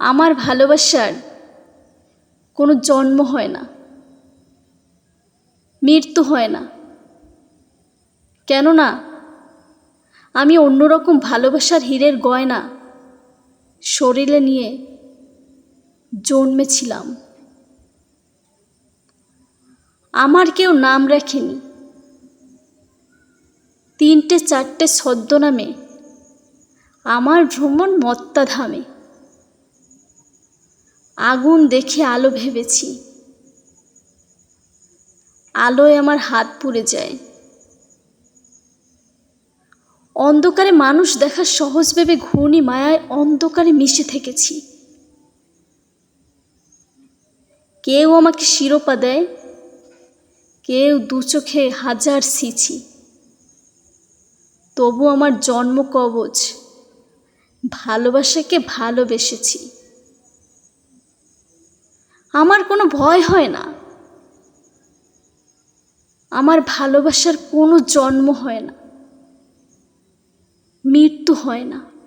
আমার ভালোবাসার কোনো জন্ম হয় না, মৃত্যু হয় না। কেননা আমি অন্যরকম ভালোবাসার হীরের গয়না শরীরে নিয়ে জন্মেছিলাম। আমার কেউ নাম রাখেনি। তিনটে চারটে ছদ্মনামে আমার ভ্রমণ মত্তাধামে। আগুন দেখে আলো ভেবেছি। আলোয় আমার হাত পুড়ে যায়। অন্ধকারে মানুষ দেখা সহজ ভেবে ঘূর্ণি মায়ায় অন্ধকারে মিশে থেকেছি। কেউ আমাকে শিরোপা দেয়, কেউ দু চোখে হাজার সিছি তবু আমার জন্ম কবচ, ভালোবাসাকে ভালোবেসেছি। আমার কোনো ভয় হয় না। আমার ভালোবাসার কোনো জন্ম হয় না। মৃত্যু হয় না।